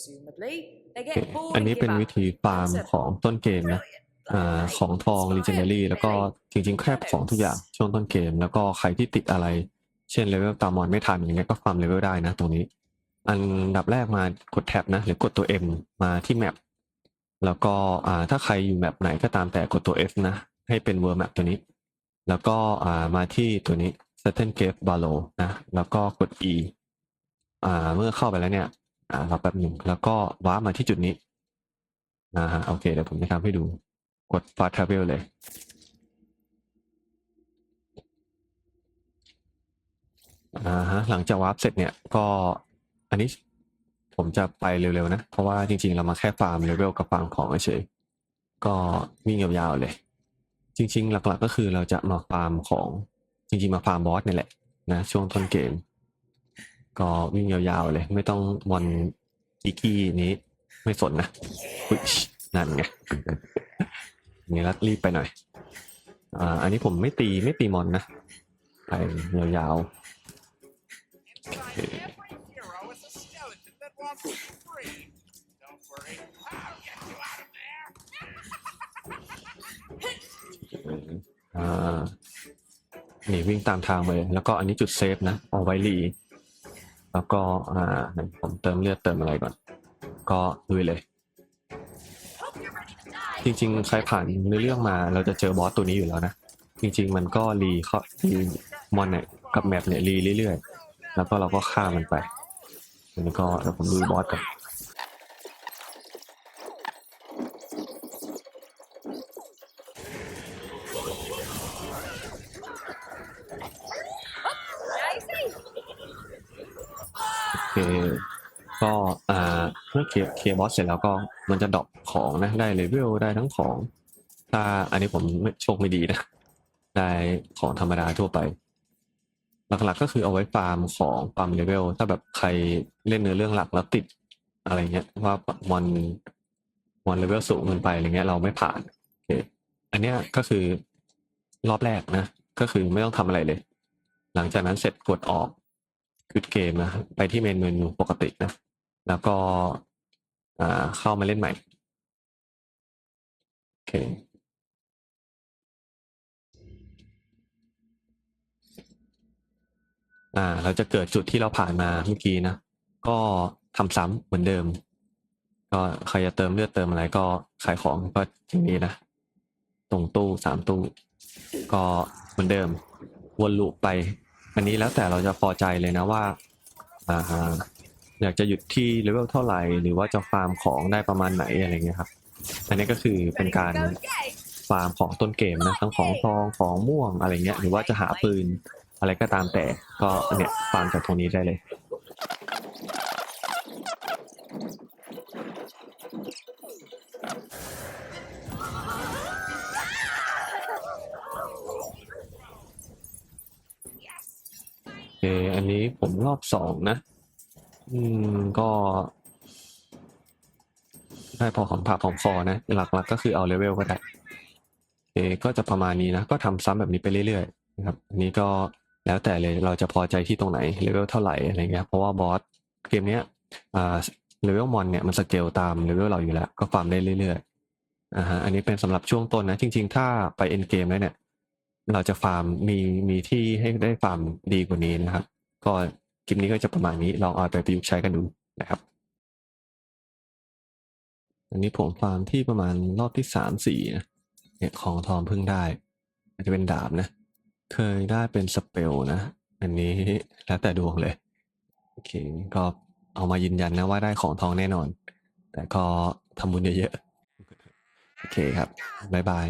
presumably. They โอเค get bored อัน and นี้เป็น give up. วิธีฟาร์ม It's a ของต้นเกมนะ brilliant อ่า plan. ของทอง legendary แล้วก็จริงๆแคบของทุกอย่างช่วงต้นเกม แล้วก็ใครที่ติดอะไร เช่นเลเวลตามอนไม่ทันอย่างเงี้ยก็ฟาร์มเลเวลได้นะตรงนี้ อันดับแรกมากดแท็บนะหรือกดตัว M มาที่แมปแล้วก็อ่าถ้าใครอยู่แมปไหนก็ตามแต่กดตัว F นะ ให้เป็น world map ตัวนี้ แล้วก็อ่ามาที่ตัวนี้ certain gate below นะแล้วก็กด E อ่าเมื่อเข้าไปแล้วเนี่ย อ่ารอแป๊บหนึ่งแล้วก็ว้ามาที่จุดนี้นะฮะโอเคเดี๋ยวผมจะทำให้ดูกด fast travel เลย อ่าฮะหลังจากวาร์ปเสร็จเนี่ยก็อันนี้ผมจะไปเร็วๆนะ เพราะว่าจริงๆเรามาแค่ฟาร์มเลเวลกับฟาร์มของเฉยๆก็วิ่งยาวๆเลย จริง ๆ หลักๆก็คือเราจะมาฟาร์มของจริงๆมาฟาร์มบอสนี่แหละนะช่วงต้นเกม ก็วิ่งยาวๆเลย ไม่ต้องมอนอีกี้นี้ไม่สนนะอุ๊ยนั่นไงนี่แล้วรีบไปหน่อย อ่า อันนี้ผมไม่ตีไม่ตีมอนนะไปยาวๆอ่านี่วิ่งตามทางไปเลยแล้วก็อันนี้จุดเซฟนะเอาไว้รี แล้วก็อ่าเดี๋ยวผมเติมเลือดเติมอะไรก่อน ก็ลุยเลย จริง ๆ ใครผ่านในเรื่องมาเราจะเจอบอสตัวนี้อยู่แล้วนะ จริง ๆ มันก็รีเขารีมอนเนี่ยกับแมปเนี่ยรีเรื่อยๆ แล้วก็เราก็ฆ่ามันไปแล้วก็เดี๋ยวผมดูบอสก่อน โอเคก็อ่าเมื่อเคลียร์เคลียร์บอสเสร็จแล้วก็มันจะดรอปของนะได้เลเวลได้ทั้งของ ถ้าอันนี้ผมไม่โชคไม่ดีนะ ได้ของธรรมดาทั่วไป หลักๆก็คือเอาไว้ฟาร์มของฟาร์มเลเวลถ้าแบบใครเล่นเนื้อเรื่องหลักแล้วติดอะไรเงี้ยว่ามอนมอนเลเวลสูงเกินไปอะไรเงี้ยเราไม่ผ่านโอเคอันเนี้ยก็คือรอบแรกนะ ก็คือไม่ต้องทำอะไรเลย หลังจากนั้นเสร็จกดออก หยุดเกมนะไปที่เมนเมนูปกตินะ แล้วก็เข้ามาเล่นใหม่โอเคอ่าเราจะเกิดจุดที่เราผ่านมาเมื่อกี้นะ ก็ทำซ้ำเหมือนเดิม ก็ใครจะเติมเลือดเติมอะไรก็ขายของก็อย่างนี้นะ ตรงตู้สามตู้ ก็เหมือนเดิม วนลูปไป อันนี้แล้วแต่เราจะพอใจเลยนะว่าอ่าอยากจะหยุดที่เลเวลเท่าไหร่ หรือว่าจะฟาร์มของได้ประมาณไหนอะไรเงี้ยครับ อันนี้ก็คือเป็นการฟาร์มของต้นเกมนะทั้งของทองของม่วงอะไรเงี้ยหรือว่าจะหาปืนอะไรก็ตามแต่ก็เนี่ยฟาร์มจากตรงนี้ได้เลย เค อันนี้ผมรอบสองนะ อืม ก็ ได้พอของผักของคอนะ หลักๆก็คือเอาเลเวลก็ได้โอก็จะประมาณนี้นะ ก็ทำซ้ำแบบนี้ไปเรื่อยๆนะครับ อันนี้ก็แล้วแต่เลย เราจะพอใจที่ตรงไหน เลเวลเท่าไหร่อะไรเงี้ย เพราะว่าบอสเกมเนี้ยอ่าเลเวลมอนเนี่ยมันสเกลตามเลเวลเราอยู่แล้ว ก็ฟาร์มได้เรื่อยๆอ่าฮะ อันนี้เป็นสำหรับช่วงต้นนะ จริง ๆ ถ้าไปเอ็นเกมแล้วเนี่ย เราจะฟาร์มมีมีที่ให้ได้ฟาร์มดีกว่านี้นะครับ ก็คลิปนี้ก็จะประมาณนี้ลองเอาไปประยุกต์ใช้กันดูนะครับอันนี้ผมฟาร์มที่ประมาณรอบที่สามสี่นะเนี่ยของทองเพิ่งได้อาจจะเป็นดาบนะ เคยได้เป็นสเปลนะ อันนี้แล้วแต่ดวงเลยโอเคก็เอามายืนยันนะว่าได้ของทองแน่นอน แต่ก็ทำบุญเยอะๆโอเคครับบ๊ายบาย